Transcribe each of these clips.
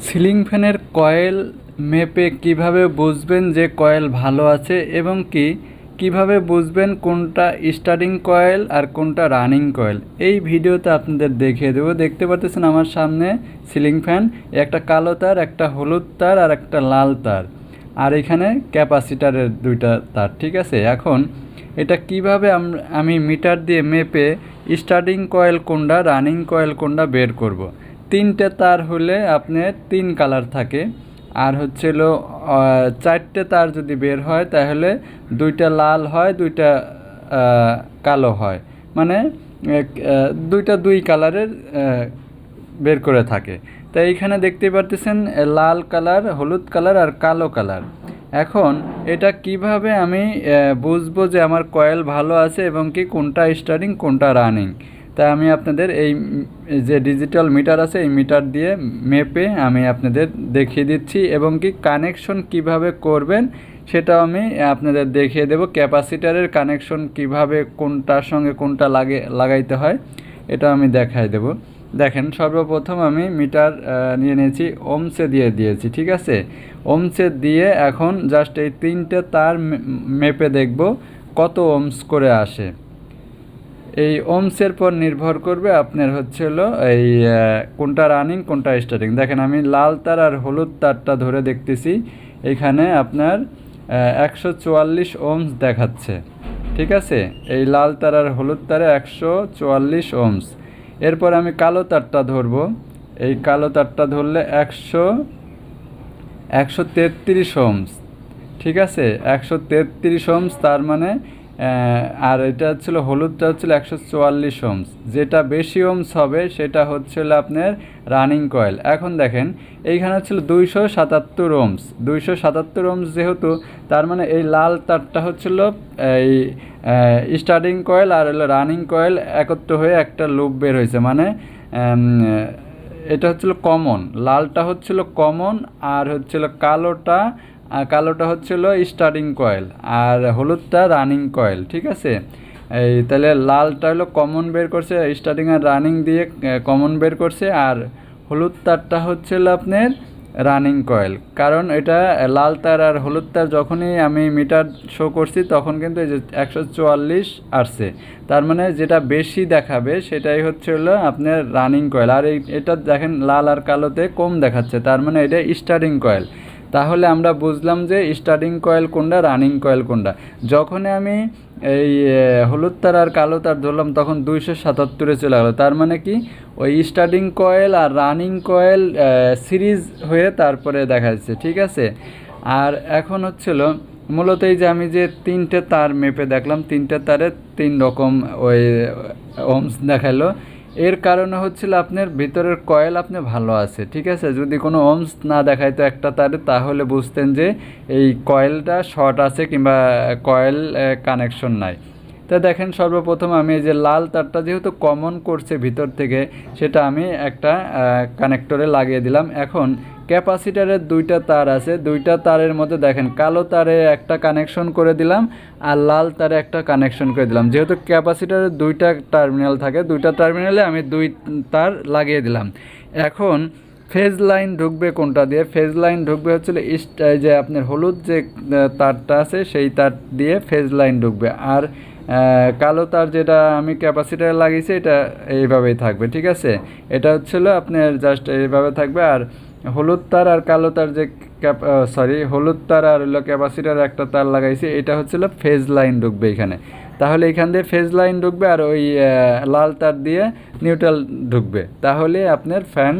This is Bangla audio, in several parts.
সিলিং ফ্যানের কয়েল মেপে কীভাবে বুঝবেন যে কয়েল ভালো আছে এবং কি? কীভাবে বুঝবেন কোনটা স্টার্টিং কয়েল আর কোনটা রানিং কয়েল? এই ভিডিওতে আপনাদের দেখিয়ে দেবো। দেখতে পাচ্ছেন আমার সামনে সিলিং ফ্যান, একটা কালো তার, একটা হলুদ তার আর একটা লাল তার। আর এখানে ক্যাপাসিটারের দুইটা তার, ঠিক আছে? এখন এটা কীভাবে আম- মিটার দিয়ে মেপে স্টার্টিং কয়েল কোনটা, রানিং কয়েল কোনটা বের করব। তিনটে তার হলে আপনার তিন কালার থাকে। আর হচ্ছিল চারটে তার যদি বের হয়, তাহলে দুইটা লাল হয়, দুইটা কালো হয়। মানে দুইটা দুই কালারের বের করে থাকে। তাই এইখানে দেখতে পারতেছেন লাল কালার, হলুদ কালার আর কালো কালার। এখন এটা কীভাবে আমি বুঝব যে আমার কয়েল ভালো আছে এবং কি কোনটা স্টার্টিং কোনটা রানিং? তাই আমি আপনাদের এই যে ডিজিটাল মিটার আছে, এই মিটার দিয়ে মেপে আমি আপনাদের দেখিয়ে দিচ্ছি এবং কি কানেকশন কীভাবে করবেন সেটাও আমি আপনাদের দেখিয়ে দেব। ক্যাপাসিটারের কানেকশন কীভাবে কোনটার সঙ্গে কোনটা লাগে, লাগাইতে হয় এটা আমি দেখাই দেব। দেখেন, সর্বপ্রথম আমি মিটার নিয়ে নিয়েছি ওমসে দিয়ে দিয়েছি, ঠিক আছে? ওমসে দিয়ে এখন জাস্ট এই তিনটে তার মেপে দেখব কত ওমস করে আসে। এই ওমসের পর নির্ভর করবে আপনার হচ্ছে হলো এই কোনটা রানিং কোনটা স্টার্টিং দেখেন আমি লাল তার আর হলুদ তারটা ধরে দেখতেছি। এখানে আপনার একশো চুয়াল্লিশ ওমস দেখাচ্ছে। ঠিক আছে? এই লাল তার আর হলুদ তারে একশো চুয়াল্লিশ ওমস এরপর আমি কালো তারটা ধরবো। এই কালো তারটা ধরলে একশো একশো তেত্রিশ ওমস ঠিক আছে? একশো তেত্রিশ ওমস তার মানে আর এটা হচ্ছিল, হলুদটা হচ্ছিল একশো চুয়াল্লিশ ওমস যেটা বেশি ওমস হবে, সেটা হচ্ছিল আপনার রানিং কয়েল এখন দেখেন, এইখানে হচ্ছিল দুইশো সাতাত্তর ওমস দুইশো সাতাত্তর ওমস যেহেতু, তার মানে এই লাল তারটা হচ্ছিল, এই স্টার্টিং কয়েল আর হলো রানিং কয়েল একত্র হয়ে একটা লুপ বের হয়েছে। মানে এটা হচ্ছিল কমন লালটা হচ্ছিল কমন আর হচ্ছিল কালোটা আর কালোটা হচ্ছিল স্টার্টিং কয়েল আর হলুদটা রানিং কয়েল ঠিক আছে? এই তাহলে লালটা হলো কমন বের করছে স্টার্টিং আর রানিং দিয়ে কমন বের করছে আর হলুদ তারটা হচ্ছিল আপনার রানিং কয়েল কারণ এটা লাল তার আর হলুদ তার যখনই আমি মিটার শো করছি তখন কিন্তু এই যে একশো চুয়াল্লিশ আসছে। তার মানে যেটা বেশি দেখাবে সেটাই হচ্ছে হলো আপনার রানিং কয়েল আর এটা দেখেন লাল আর কালোতে কম দেখাচ্ছে, তার মানে এটা স্টার্টিং কয়েল তাহলে আমরা বুঝলাম যে স্টার্টিং কয়েল কোনটা রানিং কয়েল কোনটা। যখনই আমি এই হলুদ তার আর কালো তার ধরলাম, তখন দুইশো সাতাত্তরে চলে গেলো। তার মানে কি? ওই স্টার্টিং কয়েল আর রানিং কয়েল সিরিজ হয়ে তারপরে দেখা যাচ্ছে, ঠিক আছে? আর এখন হচ্ছিল, মূলত এই যে আমি যে তিনটে তার মেপে দেখলাম, তিনটে তারে তিন রকম ওই ওমস দেখাল। এর কারণে হচ্ছিল আপনার ভিতরের কয়েল আপনি ভালো আছে, ঠিক আছে? যদি কোনো ওমস না দেখাইতো একটা তারে, তাহলে বুঝতেন যে এই কয়েলটা শর্ট আছে কিংবা কয়েল কানেকশন নাই। তা দেখেন সর্বপ্রথম আমি যে লাল তারটা যেহেতু কমন করছে ভিতর থেকে, সেটা আমি একটা কানেক্টরে লাগিয়ে দিলাম। এখন ক্যাপাসিটারের দুইটা তার আছে। দুইটা তারের মধ্যে দেখেন, কালো তারে একটা কানেকশন করে দিলাম আর লাল তারে একটা কানেকশন করে দিলাম। যেহেতু ক্যাপাসিটারের দুইটা টার্মিনাল থাকে, দুইটা টার্মিনালে আমি দুই তার লাগিয়ে দিলাম। এখন ফেজ লাইন ঢুকবে কোনটা দিয়ে? ফেজ লাইন ঢুকবে হচ্ছিল যে আপনার হলুদ যে তারটা আছে, সেই তার দিয়ে ফেজ লাইন ঢুকবে। আর কালো তার যেটা আমি ক্যাপাসিটার লাগিয়েছি, এটা এইভাবেই থাকবে, ঠিক আছে? এটা হচ্ছিল আপনার জাস্ট এইভাবে থাকবে। আর হলুদ তার আর কালো তার যে সরি হলুদ তার আর হলো ক্যাপাসিটার একটা তার লাগাইছি, এটা হচ্ছিল ফেজ লাইন ঢুকবে এখানে। তাহলে এখান দিয়ে ফেজ লাইন ঢুকবে আর ওই লাল তার দিয়ে নিউট্রাল ঢুকবে। তাহলে আপনার ফ্যান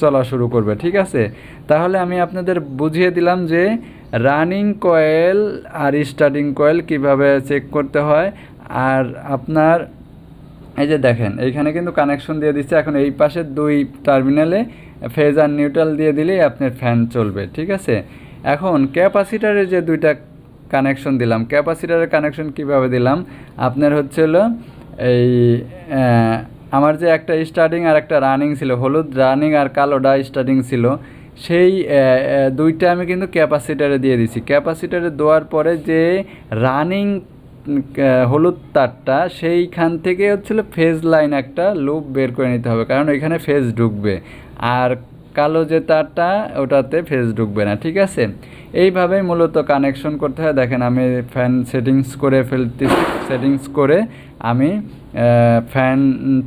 চলা শুরু করবে, ঠিক আছে? তাহলে আমি আপনাদের বুঝিয়ে দিলাম যে রানিং কয়েল আর স্টার্টিং কয়েল কীভাবে চেক করতে হয়। আর আপনার, এই যে দেখেন, এইখানে কিন্তু কানেকশন দিয়ে দিচ্ছে। এখন এই পাশের দুই টার্মিনালে ফেজ আর নিউট্রাল দিয়ে দিলেই আপনার ফ্যান চলবে, ঠিক আছে? এখন ক্যাপাসিটারের যে দুইটা কানেকশন দিলাম, ক্যাপাসিটারের কানেকশন কীভাবে দিলাম? আপনার হচ্ছে হলো এই আমার যে একটা স্টার্টিং আর একটা রানিং ছিল, হলুদ রানিং আর কালোটা স্টার্টিং ছিল, সেই দুইটা আমি কিন্তু ক্যাপাসিটারে দিয়ে দিছি। ক্যাপাসিটারে দেওয়ার পরে যে রানিং হলুদ তারটা, সেইখান থেকে হচ্ছিল ফেজ লাইন একটা লুপ বের করে নিতে হবে, কারণ ওইখানে ফেজ ঢুকবে। আর কালো যে তারটা, ওটাতে ফেস ঢুকবে না, ঠিক আছে? এইভাবেই মূলত কানেকশন করতে হয়। দেখেন, আমি ফ্যান সেটিংস করে ফেলতেছি সেটিংস করে আমি ফ্যান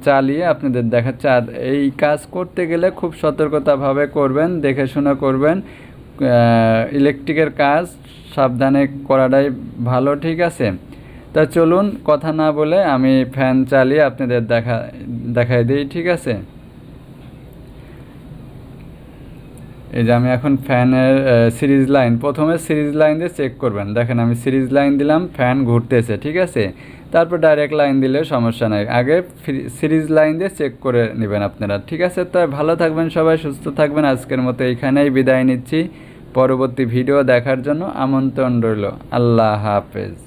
চালিয়ে আপনাদের দেখাচ্ছি। আর এই কাজ করতে গেলে খুব সতর্কতাভাবে করবেন, দেখে শুনে করবেন। ইলেকট্রিকের কাজ সাবধানে করাটাই ভালো, ঠিক আছে? তা চলুন, কথা না বলে আমি ফ্যান চালিয়ে আপনাদের দেখা, দেখাই দিই, ঠিক আছে? এই যে আমি এখন ফ্যানের সিরিজ লাইন, প্রথমে সিরিজ লাইন দিয়ে চেক করবেন। দেখেন আমি সিরিজ লাইন দিলাম, ফ্যান ঘুরতেছে, ঠিক আছে? তারপর ডাইরেক্ট লাইন দিলে সমস্যা নাই। আগে সিরিজ লাইন দিয়ে চেক করে নেবেন আপনারা, ঠিক আছে? তো ভালো থাকবেন সবাই, সুস্থ থাকবেন। আজকের মতো এইখানেই বিদায় নিচ্ছি। পরবর্তী ভিডিও দেখার জন্য আমন্ত্রণ রইল। আল্লাহ হাফেজ।